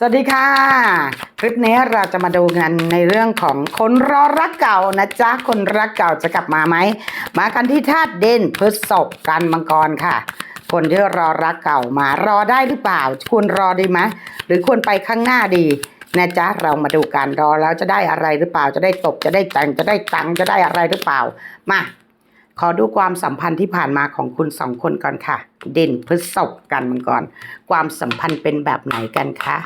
สวัสดีค่ะ คลิปนี้เราจะมาดูกันในเรื่องของคนรอรักเก่านะจ๊ะ คนรักเก่าจะกลับมาไหม มากันที่ธาตุเด่นพฤษภกันมังกรค่ะ คนที่รอรักเก่ามารอได้หรือเปล่า ควรรอดีไหมหรือควรไปข้างหน้าดีนะจ๊ะเรามาดูกันรอแล้วจะได้อะไรหรือเปล่า จะได้ตบจะได้แต่งจะได้ตังค์จะได้อะไรหรือเปล่า มาขอดูความสัมพันธ์ที่ผ่านมาของคุณสองคนก่อนค่ะ เด่นพฤษภกันมังกรความสัมพันธ์เป็นแบบไหนกันคะ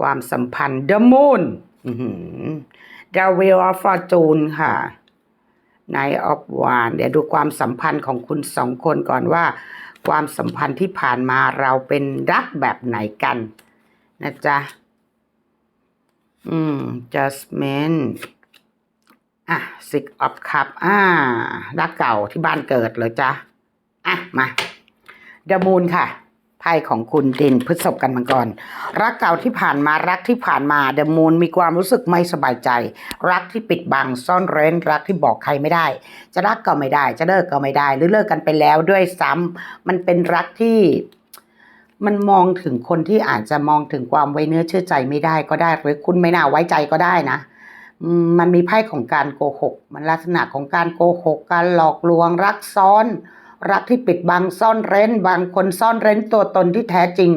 ความสัมพันธ์ The Moon อื้ออ The Wheel of Fortune ค่ะ Night of Wands เดี๋ยวดูความสัมพันธ์ของคุณสองคนก่อนว่า ความสัมพันธ์ที่ผ่านมาเราเป็นรักแบบไหนกัน นะจ๊ะ อืม Jasmine อะ Six of Cup อ่า รักเก่าที่บ้านเกิดเหรอจ๊ะ อะ มา The Moon ค่ะ ไพ่ของคุณเด่นพฤษภกันมังกร รักเก่าที่ผ่านมารักที่ผ่านมาเดมูนมีความรู้สึกไม่สบายใจ รักที่ปิดบังซ่อนเร้น รักที่บอกใครไม่ได้ จะรักก็ไม่ได้ จะเลิกก็ไม่ได้ หรือเลิกกันไปแล้วด้วยซ้ำมันเป็นรักที่มันมองถึงคนที่อาจจะมองถึงความไว้เนื้อเชื่อใจไม่ได้ก็ได้ หรือคุณไม่น่าไว้ใจก็ได้นะมมันมีไพ่ของการโกหก มันลักษณะของการโกหก การหลอกลวงรักซ้อน รักที่ปิดบังซ่อนเร้นบางคนซ่อนเร้นตัวตนที่แท้จริง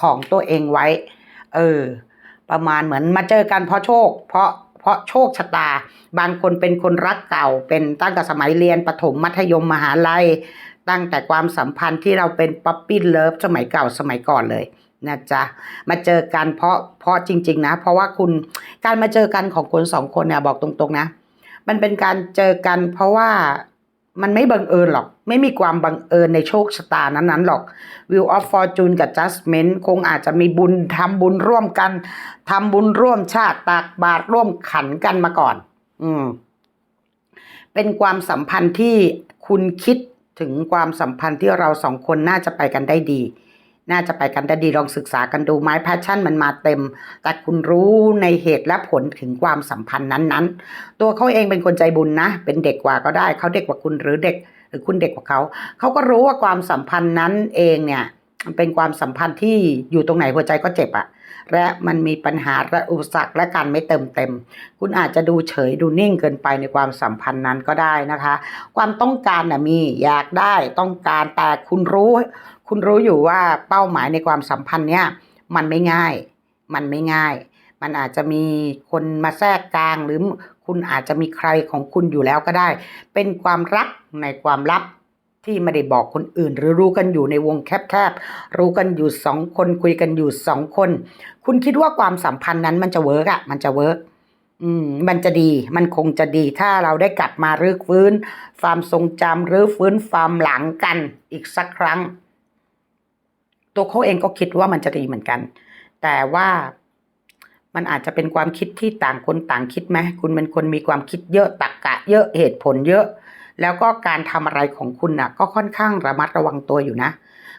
ของตัวเองไว้ เออ ประมาณเหมือนมาเจอกันเพราะโชค เพราะเพราะโชคชะตา บางคนเป็นคนรักเก่า เป็นตั้งแต่สมัยเรียนประถมมัธยมมหาลัย ตั้งแต่ความสัมพันธ์ที่เราเป็นป๊อปปี้เลิฟสมัยเก่าสมัยก่อนเลยนะจ๊ะมาเจอกันเพราะเพราะจริง ๆ นะ เพราะว่าคุณการมาเจอกันของคนสองคนเนี่ยบอกตรงๆนะ มันเป็นการเจอกันเพราะว่า มันไม่บังเอิญหรอก ไม่มีความบังเอิญในโชคชะตานั้นๆหรอก Wheel of Fortune กับ Judgment คงอาจจะมีบุญทำบุญร่วมกันทำบุญร่วมชาติตากบาตรร่วมขันกันมาก่อน อืม เป็นความสัมพันธ์ที่คุณคิดถึงความสัมพันธ์ที่เราสองคนน่าจะไปกันได้ดี น่าจะไปกันได้ดีลองศึกษากันดูไม้แพชชั่นมันมาเต็ม แต่คุณรู้ในเหตุและผลถึงความสัมพันธ์นั้นๆ ตัวเขาเองเป็นคนใจบุญนะ เป็นเด็กกว่าก็ได้ เขาเด็กกว่าคุณหรือเด็ก หรือคุณเด็กกว่าเขา เขาก็รู้ว่าความสัมพันธ์นั้นเองเนี่ยมันเป็นความสัมพันธ์ที่อยู่ตรงไหนหัวใจก็เจ็บอะและมันมีปัญหาและอุปสรรคและการไม่เติมเต็ม คุณอาจจะดูเฉยดูนิ่งเกินไปในความสัมพันธ์นั้นก็ได้นะคะ ความต้องการนะมีอยากได้ต้องการแต่คุณรู้ คุณรู้อยู่ว่าเป้าหมายในความสัมพันธ์เนี้ยมันไม่ง่าย มันไม่ง่าย มันอาจจะมีคนมาแทรกกลางหรือคุณอาจจะมีใครของคุณอยู่แล้วก็ได้ เป็นความรักในความลับที่ไม่ได้บอกคนอื่น หรือรู้กันอยู่ในวงแคบๆ รู้กันอยู่สองคนคุยกันอยู่สองคน คุณคิดว่าความสัมพันธ์นั้นมันจะเวิร์กอะมันจะเวิร์กอืมมันจะดี มันคงจะดีถ้าเราได้กลับมารื้อฟื้น ความทรงจำหรือฟื้นความหลังกันอีกสักครั้ง ตัวเขาเองก็คิดว่ามันจะดีเหมือนกัน แต่ว่ามันอาจจะเป็นความคิดที่ต่างคนต่างคิดไหมคุณเป็นคนมีความคิดเยอะตรกกะ เยอะเหตุผลเยอะ แล้วก็การทำอะไรของคุณน่ะ ก็ค่อนข้างระมัดระวังตัวอยู่นะ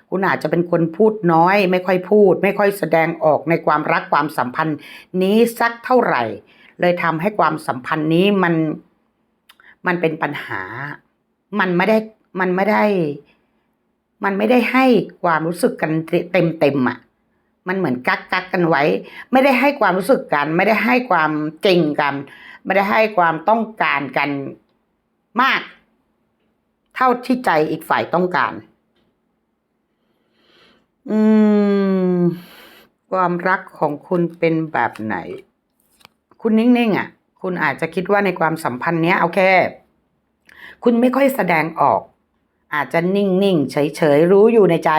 คุณอาจจะเป็นคนพูดน้อย ไม่ค่อยพูด ไม่ค่อยแสดงออกในความรักความสัมพันธ์ นี้สักเท่าไหร่ เลยทำให้ความสัมพันธ์นี้มันมันเป็นปัญหา มันไม่ได้มันไม่ได้ มันไม่ได้ให้ความรู้สึกกันเต็มเต็มๆอะ มันเหมือนกักกักกันไว้ ไม่ได้ให้ความรู้สึกกัน ไม่ได้ให้ความจริงกัน ไม่ได้ให้ความต้องการกันมาก เท่าที่ใจอีกฝ่ายต้องการ อืม ความรักของคุณเป็นแบบไหน คุณนิ่งๆอะ คุณอาจจะคิดว่าในความสัมพันธ์เนี้ยโอเคคุณไม่ค่อยแสดงออก อาจจะนิ่งๆ เฉยๆ รู้อยู่ในใจ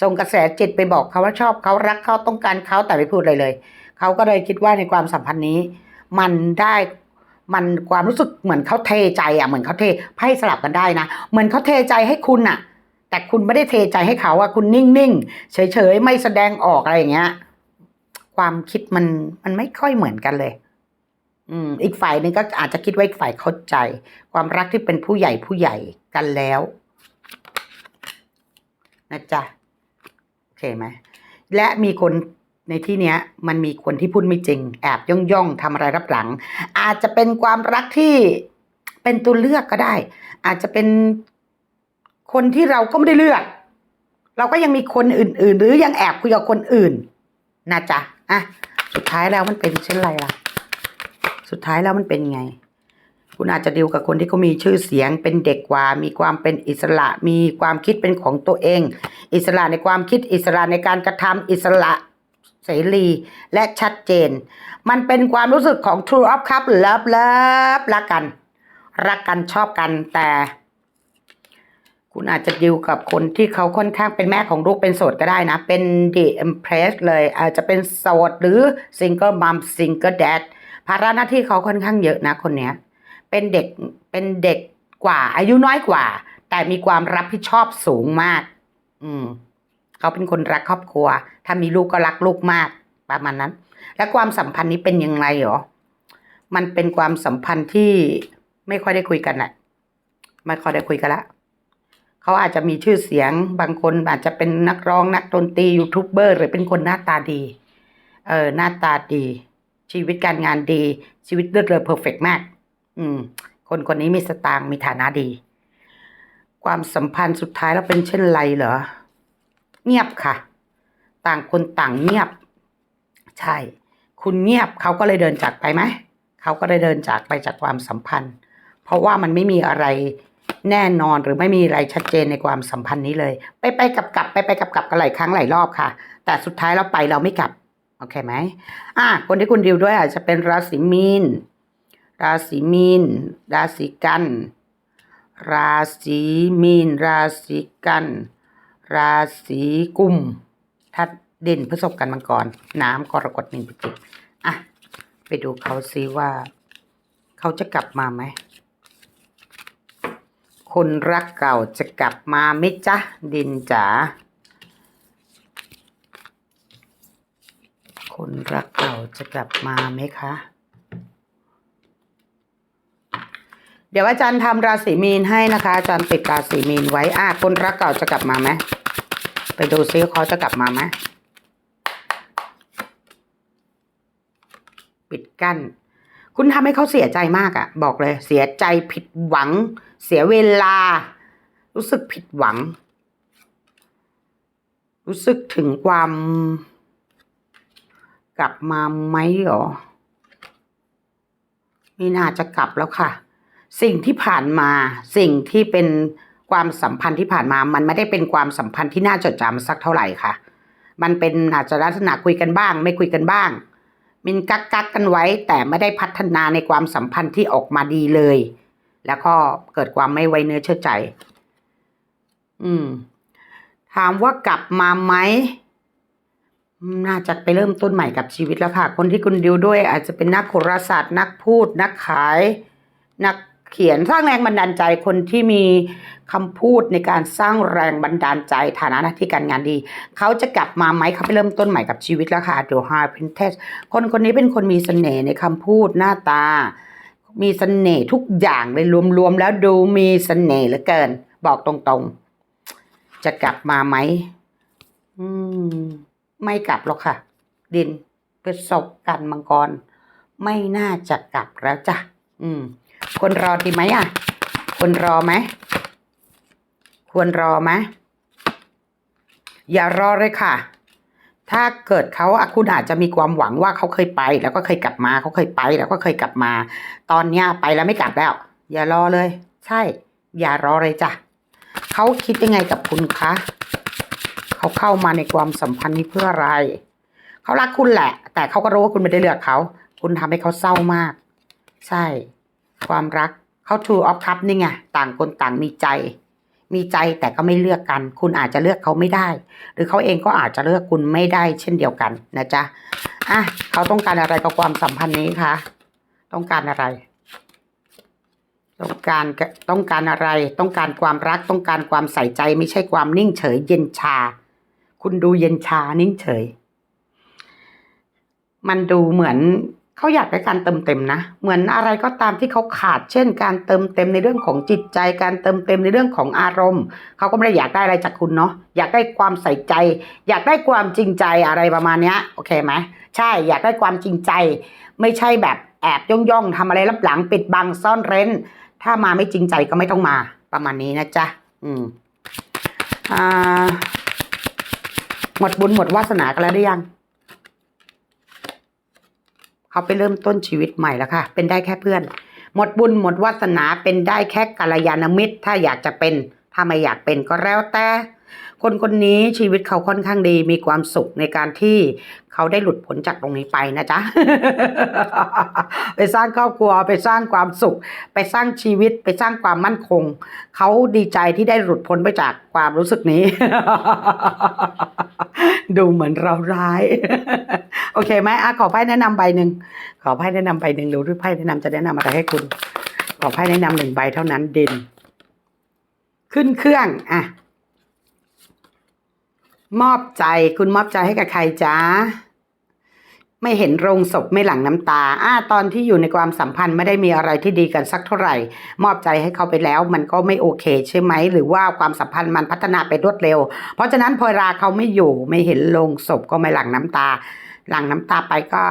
ส่งกระแสจิตไปบอกเขาว่าชอบเขารักเขาต้องการเขาแต่ไม่พูดอะไรเลย เขาก็เลยคิดว่าในความสัมพันธ์นี้ มันได้มันความรู้สึกเหมือนเขาเทใจอะเหมือนเขาเทไพ่สลับกันได้นะ เหมือนเขาเทใจให้คุณอะ แต่คุณไม่ได้เทใจให้เขาอะคุณนิ่งๆ เฉยๆ ไม่แสดงออกอะไรอย่างเงี้ยความคิดมันมันไม่ค่อยเหมือนกันเลย อืม อีกฝ่ายหนึ่งก็อาจจะคิดว่าอีกฝ่ายเข้าใจ ความรักที่เป็นผู้ใหญ่ผู้ใหญ่กันแล้ว นะจ๊ะโอเคไหมและมีคนในที่เนี้ยมันมีคนที่พูดไม่จริง แอบย่องย่องทำอะไรรับหลัง อาจจะเป็นความรักที่เป็นตัวเลือกก็ได้ อาจจะเป็นคนที่เราก็ไม่ได้เลือก เราก็ยังมีคนอื่น ๆ หรือยังแอบคุยกับคนอื่นนะจ๊ะอะสุดท้ายแล้วมันเป็นเช่นไรล่ะ สุดท้ายแล้วมันเป็นไง คุณอาจจะดีลกับคนที่เขามีชื่อเสียงเป็นเด็กกว่า มีความเป็นอิสระ มีความคิดเป็นของตัวเอง อิสระในความคิดอิสระในการกระทำอิสระเสรีและชัดเจน มันเป็นความรู้สึกของ True of Cup เลิฟเลิฟรักกัน รักกันชอบกันแต่คุณอาจจะดิวกับคนที่เขาค่อนข้างเป็นแม่ของลูกเป็นโสดก็ได้นะ เป็น The Empress เลยอาจจะเป็นโสดหรือ Single Mom Single Dad ภาระหน้าที่เขาค่อนข้างเยอะนะคนเนี้ย เป็นเด็กเป็นเด็กกว่า อายุน้อยกว่า แต่มีความรับผิดชอบสูงมาก อืม เขาเป็นคนรักครอบครัว ถ้ามีลูกก็รักลูกมากประมาณนั้น และความสัมพันธ์นี้เป็นยังไงหรอ มันเป็นความสัมพันธ์ที่ไม่ค่อยได้คุยกันแหละไม่ค่อยได้คุยกันละเขาอาจจะมีชื่อเสียง บางคนอาจจะเป็นนักร้องนักดนตรียูทูบเบอร์หรือเป็นคนหน้าตาดี เออหน้าตาดี ชีวิตการงานดี ชีวิตเลือดเรือเพอร์เฟกมาก อืม คนคนนี้มีสตางค์มีฐานะดี ความสัมพันธ์สุดท้ายแล้วเป็นเช่นไรเหรอ เงียบค่ะ ต่างคนต่างเงียบ ใช่ คุณเงียบเขาก็เลยเดินจากไปไหมเขาก็เลยเดินจากไปจากความสัมพันธ์ เพราะว่ามันไม่มีอะไรแน่นอนหรือไม่มีอะไรชัดเจนในความสัมพันธ์นี้เลย ไปไปกลับกลับไปไปกลับกลับกันหลายครั้งหลายรอบค่ะ แต่สุดท้ายเราไปเราไม่กลับ โอเคไหมอะคนที่คุณดิวด้วยอาจจะเป็นราศีมีน ราศีมีน ราศีกัน ราศีมีน ราศีกัน ราศีกุมทัดเด่นพฤษภกันมังกร น้ำกรกฎมินพิจิกอะ ไปดูเขาซิว่า เขาจะกลับมาไหม คนรักเก่าจะกลับมาไหมจ๊ะ ดินจ๋า คนรักเก่าจะกลับมาไหมคะ เดี๋ยวอาจารย์ทำราศีมีนให้นะคะ อาจารย์ติดราศีมีนไว้อะคนรักเก่าจะกลับมาไหมไปดูซิเขาจะกลับมาไหมปิดกั้น คุณทำให้เขาเสียใจมากอะ่ะ บอกเลย เสียใจผิดหวัง เสียเวลา รู้สึกผิดหวัง รู้สึกถึงความ กลับมาไหมหรอม่น่าจะกลับแล้วค่ะ สิ่งที่ผ่านมาสิ่งที่เป็นความสัมพันธ์ที่ผ่านมา มันไม่ได้เป็นความสัมพันธ์ที่น่าจดจำสักเท่าไหร่ค่ะ มันเป็นอาจจะลักษณะคุยกันบ้าง ไม่คุยกันบ้าง มินกักกักกันไว้ แต่ไม่ได้พัฒนาในความสัมพันธ์ที่ออกมาดีเลย แล้วก็เกิดความไม่ไว้เนื้อเชื่อใจ อืม ถามว่ากลับมาไหมน่าจะไปเริ่มต้นใหม่กับชีวิตแล้วค่ะ คนที่คุณดิวด้วย อาจจะเป็นนักโหราศาสตร์นักพูด นักขาย นัก เขียนสร้างแรงบันดาลใจคนที่มีคำพูดในการสร้างแรงบันดาลใจฐานะหน้าที่การงานดี เขาจะกลับมาไหมเขาไปเริ่มต้นใหม่กับชีวิตแล้วค่ะเดี๋ยวฮาร์พินเทสคนคนนี้เป็นคนมีเสน่ห์ในคำพูดหน้าตา มีเสน่ห์ทุกอย่างเลยรวมๆแล้วดูมีเสน่ห์เหลือเกิน บอกตรงๆ จะกลับมาไหมอืม ไม่กลับหรอกค่ะ ดินประสบกันมังกร ไม่น่าจะกลับแล้วจ้ะอืม คนรอดีไหมอะคนรอไหม ควรรอไหม อย่ารอเลยค่ะ ถ้าเกิดเขาคุณอาจจะมีความหวังว่าเขาเคยไป แล้วก็เคยกลับมา เขาเคยไป แล้วก็เคยกลับมา ตอนเนี้ยไปแล้วไม่กลับแล้ว อย่ารอเลย ใช่ อย่ารอเลยจ้ะเขาคิดยังไงกับคุณคะ เขาเข้ามาในความสัมพันธ์นี้เพื่ออะไร เขารักคุณแหละ แต่เขาก็รู้ว่าคุณไม่ได้เลือกเขา คุณทำให้เขาเศร้ามาก ใช่ ความรักเขา True of Cup นี่ไงต่างคนต่างมีใจ มีใจแต่ก็ไม่เลือกกัน คุณอาจจะเลือกเขาไม่ได้ หรือเขาเองก็อาจจะเลือกคุณไม่ได้เช่นเดียวกันนะจ๊ะอะเขาต้องการอะไรกับความสัมพันธ์นี้คะต้องการอะไร ต้องการต้องการอะไร ต้องการความรักต้องการความใส่ใจ ไม่ใช่ความนิ่งเฉย เย็นชา คุณดูเย็นชานิ่งเฉย มันดูเหมือน เขาอยากได้การเติมเต็มนะ เหมือนอะไรก็ตามที่เขาขาด เช่น การเติมเต็มในเรื่องของจิตใจ การเติมเต็มในเรื่องของอารมณ์เขาก็ไม่ได้อยากได้อะไรจากคุณเนาะอยากได้ความใส่ใจ อยากได้ความจริงใจอะไรประมาณเนี้ยโอเคไหมใช่อยากได้ความจริงใจ ไม่ใช่แบบแอบย่องย่องทำอะไรลับหลังปิดบังซ่อนเร้น ถ้ามาไม่จริงใจก็ไม่ต้องมาประมาณนี้นะจ๊ะอืมอ่าหมดบุญหมดวาสนากันแล้วหรือยัง เขาไปเริ่มต้นชีวิตใหม่แล้วค่ะ เป็นได้แค่เพื่อน หมดบุญหมดวาสนาเป็นได้แค่กัลยาณมิตร ถ้าอยากจะเป็น ถ้าไม่อยากเป็นก็แล้วแต่ คนคนนี้ชีวิตเขาค่อนข้างดีมีความสุขในการที่เขาได้หลุดพ้นจากตรงนี้ไปนะจ๊ะ ไปสร้างครอบครัวไปสร้างความสุข ไปสร้างชีวิตไปสร้างความมั่นคง เขาดีใจที่ได้หลุดพ้นไปจากความรู้สึกนี้ ดูเหมือนเราร้าย โอเคไหมอะขอไพ่แนะนำใบหนึ่งขอไพ่แนะนำใบหนึ่งหรือไพ่แนะนำจะแนะนำอะไรให้คุณ ขอไพ่แนะนำหนึ่งใบเท่านั้นเด่นขึ้นเครื่องอะมอบใจคุณมอบใจให้กับใครจ้า ไม่เห็นโรงศพไม่หลั่งน้ำตาอ่าตอนที่อยู่ในความสัมพันธ์ไม่ได้มีอะไรที่ดีกันสักเท่าไหร่ มอบใจให้เขาไปแล้วมันก็ไม่โอเค ใช่ไหม หรือว่าความสัมพันธ์มันพัฒนาไปรวดเร็ว เพราะฉะนั้นพอเวลาเขาไม่อยู่ไม่เห็นโรงศพก็ไม่หลั่งน้ำตา หลั่งน้ำตาไปก็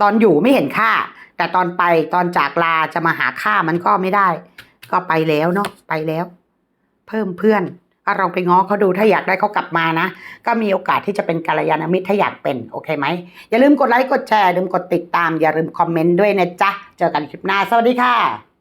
ตอนอยู่ไม่เห็นค่า แต่ตอนไปตอนจากลาจะมาหาค่ามันก็ไม่ได้ ก็ไปแล้วเนาะไปแล้ว เพิ่มเพื่อน ก็ลองไปง้อเขาดูถ้าอยากได้เขากลับมานะ ก็มีโอกาสที่จะเป็นกัลยาณมิตรถ้าอยากเป็น โอเคไหม อย่าลืมกดไลค์กดแชร์ลืมกดติดตาม อย่าลืมคอมเมนต์ด้วยนะจ๊ะ เจอกันคลิปหน้า สวัสดีค่ะ